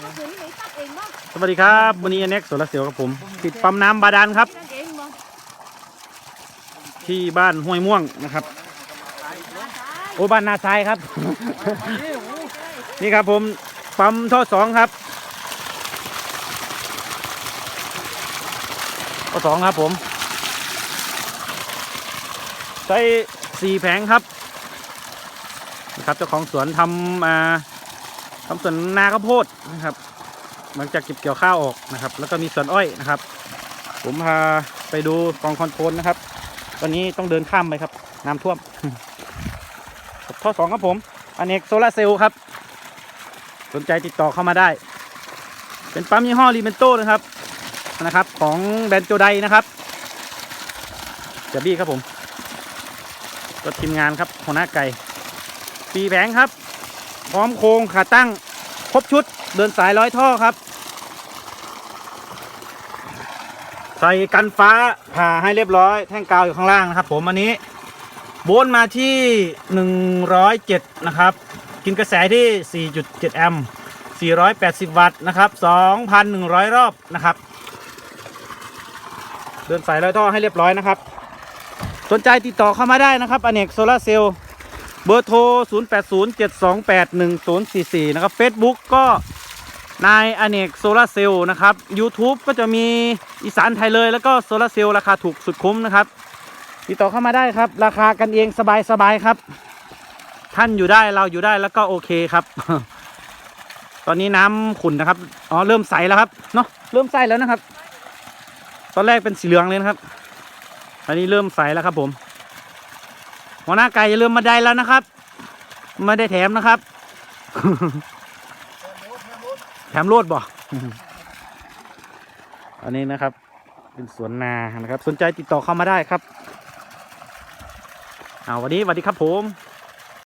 เมื่อคืนนี้ตัดเองบ่สวัสดีครับวันนี้เน็กโซลาร์เซลล์ครับผมติดปั๊มน้ำบาดาลครับ ตัดเองบ่ที่บ้านห้วยม่วงนะครับ โอ้บ้านนาทรายครับ นี่ครับผมปั๊มท่อสองครับท่อสองครับผม ใช้สี่แผงครับนะครับเจ้าของสวนทำอ่า ทำสวนนาข้าวโพดนะครับ หลังจากเก็บเกี่ยวข้าวออกนะครับ แล้วก็มีสวนอ้อยนะครับ ผมพาไปดูกองคอนโทรลนะครับ ตอนนี้ต้องเดินข้ามไปครับ น้ำท่วมข้อสองครับผมอเนกโซลาเซลล์ครับ สนใจติดต่อเข้ามาได้ เป็นปั๊มยี่ห้อรีเมนโต้นะครับนะครับ ของแบรนด์โจไดนะครับเจบี้ครับผม ก็ทีมงานครับหัวหน้าไก่ปีแผงครับ พร้อมโครงขาตั้ง ครบชุด เดินสายร้อยท่อครับ ใส่กันฟ้าผ่าให้เรียบร้อย แท่งกาวอยู่ข้างล่างนะครับผมอันนี้โบนมาที่ 107 นะครับ กินกระแสที่ 4.7 แอมป์ 480 วัตต์นะครับ 2,100 รอบนะครับ เดินสายร้อยท่อให้เรียบร้อยนะครับ สนใจติดต่อเข้ามาได้นะครับ อเนกโซลาเซลล์ เบอร์โทร 0807281044 นะครับ Facebook ก็นายอเนกโซลาเซลล์นะครับ YouTube ก็จะมีอีสานไทยเลย แล้วก็โซลาเซลล์ราคาถูกสุดคุ้มนะครับ ติดต่อเข้ามาได้ครับ ราคากันเองสบายๆครับ ท่านอยู่ได้เราอยู่ได้แล้วก็โอเคครับ ตอนนี้น้ำขุ่นนะครับ อ๋อ เริ่มใสแล้วครับ เนาะเริ่มใสแล้วนะครับ ตอนแรกเป็นสีเหลืองเลยนะครับตอนนี้เริ่มใสแล้วครับผม หัวหน้าไก่อย่าลืมมาได้แล้วนะครับไม่ได้แถมนะครับ แถมโลดบ่อันนี้นะครับ เป็นสวนนานะครับ สนใจติดต่อเข้ามาได้ครับ เอาวันนี้สวัสดีครับผม